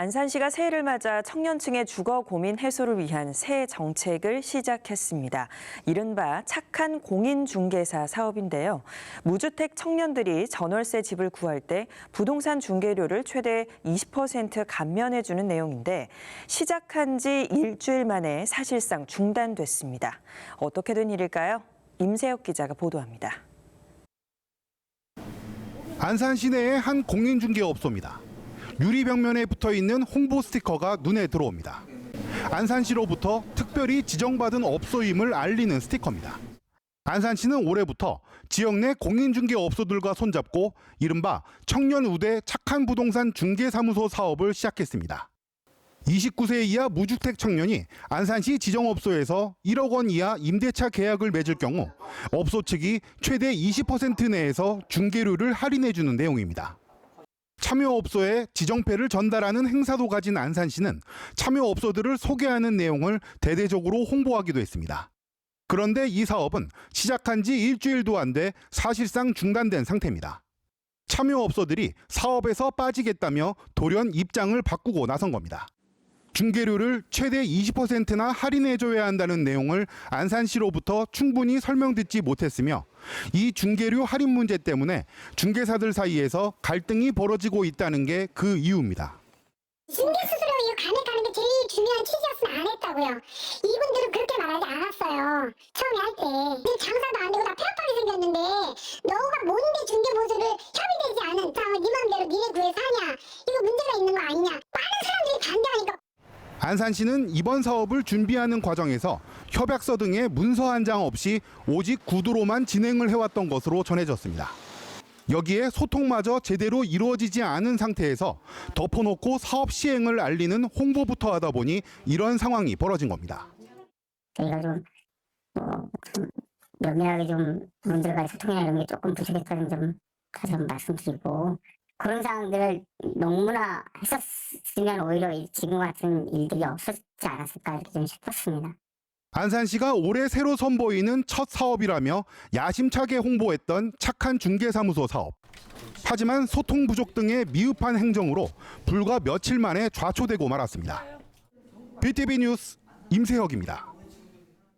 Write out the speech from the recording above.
안산시가 새해를 맞아 청년층의 주거 고민 해소를 위한 새 정책을 시작했습니다. 이른바 착한 공인중개사 사업인데요. 무주택 청년들이 전월세 집을 구할 때 부동산 중개료를 최대 20% 감면해주는 내용인데 시작한 지 일주일 만에 사실상 중단됐습니다. 어떻게 된 일일까요? 임세혁 기자가 보도합니다. 안산 시내의 한 공인중개업소입니다. 유리 벽면에 붙어 있는 홍보 스티커가 눈에 들어옵니다. 안산시로부터 특별히 지정받은 업소임을 알리는 스티커입니다. 안산시는 올해부터 지역 내 공인중개업소들과 손잡고 이른바 청년 우대 착한 부동산 중개사무소 사업을 시작했습니다. 29세 이하 무주택 청년이 안산시 지정업소에서 1억 원 이하 임대차 계약을 맺을 경우 업소 측이 최대 20% 내에서 중개료를 할인해 주는 내용입니다. 참여업소에 지정패를 전달하는 행사도 가진 안산시는 참여업소들을 소개하는 내용을 대대적으로 홍보하기도 했습니다. 그런데 이 사업은 시작한 지 일주일도 안 돼 사실상 중단된 상태입니다. 참여업소들이 사업에서 빠지겠다며 돌연 입장을 바꾸고 나선 겁니다. 중개료를 최대 20%나 할인해줘야 한다는 내용을 안산시로부터 충분히 설명 듣지 못했으며 이 중개료 할인 문제 때문에 중개사들 사이에서 갈등이 벌어지고 있다는 게 그 이유입니다. 중개 수수료 이거 감액하는 게 제일 중요한 취지였으면 안 했다고요. 이분들은 그렇게 말하지 않았어요. 처음에 할 때. 장사도 안 되고 다 폐업하게 생겼는데 너가 뭔데 중개 보수를 안산시는 이번 사업을 준비하는 과정에서 협약서 등의 문서 한 장 없이 오직 구두로만 진행을 해왔던 것으로 전해졌습니다. 여기에 소통마저 제대로 이루어지지 않은 상태에서 덮어놓고 사업 시행을 알리는 홍보부터 하다 보니 이런 상황이 벌어진 겁니다. 저희가 좀, 뭐, 좀 면밀하게 좀 분들과의 소통이나 이런 게 조금 부족했다는 점 다시 말씀드리고, 그런 상황들을 너무나 했었으면 오히려 이- 지금 같은 일들이 없었지 않았을까 이렇게 좀 싶었습니다. 안산 시가 올해 새로 선보이는 첫 사업이라며 야심차게 홍보했던 착한 중개사무소 사업. 하지만 소통 부족 등의 미흡한 행정으로 불과 며칠 만에 좌초되고 말았습니다. BTV 뉴스 임세혁입니다.